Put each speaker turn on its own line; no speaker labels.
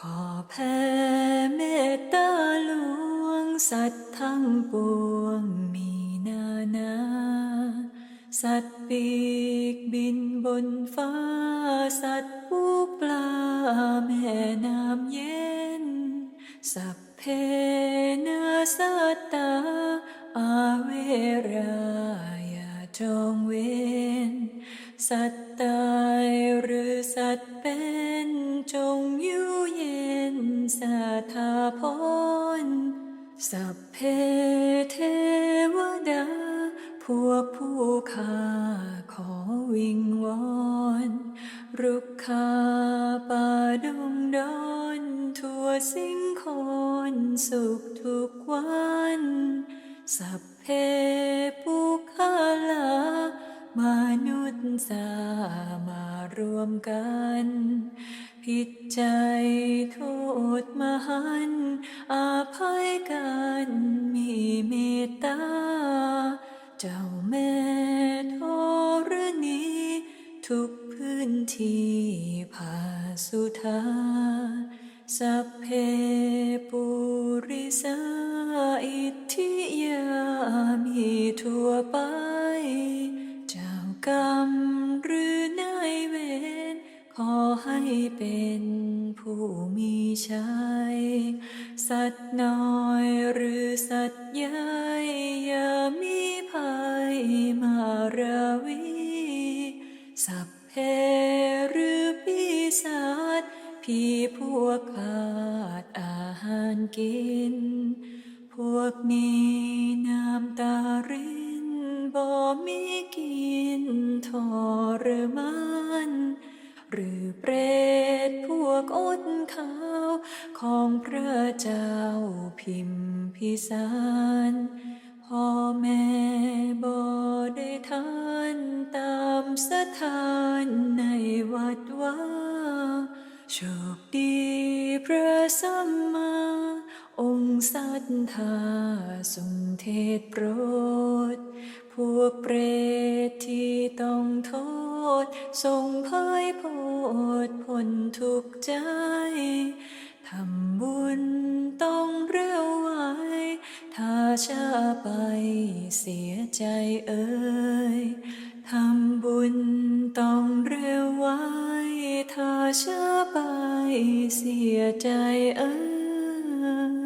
ขอแผ่เมตตาหลวง สัตว์ทั้งปวงมีนานา สัตว์ปีกบินบนฟ้า สัตว์ปูปลาแม่น้ำเย็น สัพเพนาสัตตา อาเวรายาจองเวน สัตตา พรสัพเพเทวดา พวกผู้ข้าขอวิงวอนรุกขาป่าดงดอนทั่วสิ่งคนสุขทุกวัน สัพเพปุคาลามนุษย์สามารวมกัน ผิดใจโทษมหันต์อาภัยกันมีเมตตา เจ้าแม่ธรณีทุกพื้นที่ผาสุธาสัพเพปุริสาอิทธิยามีทั่วไป เจ้ากรรม เป็นผู้มีชัย สัตว์น้อยหรือสัตว์ใหญ่อย่ามีภัยมาราวี สัพเพหรือปีศาจพี่พวกขาดอาหารกิน พวกนี้น้ำตารินบ่มีกินทรมาน หรือเปรตพวกอดข้าว ของพระเจ้าพิมพิสารพ่อแม่บ่ได้ทานตามสถานในวัดว่าโชคดีพระสัมมา องค์สัทธาทรงเทศโปรด พวกเปรตที่ต้องโทษ ทรงเผยโพดพ้นทุกใจ ทำบุญต้องเร็วไวถ้าช้าไปเสียใจเอ่ยทำบุญต้องเร็วไวถ้าช้าไปเสียใจเอ่ย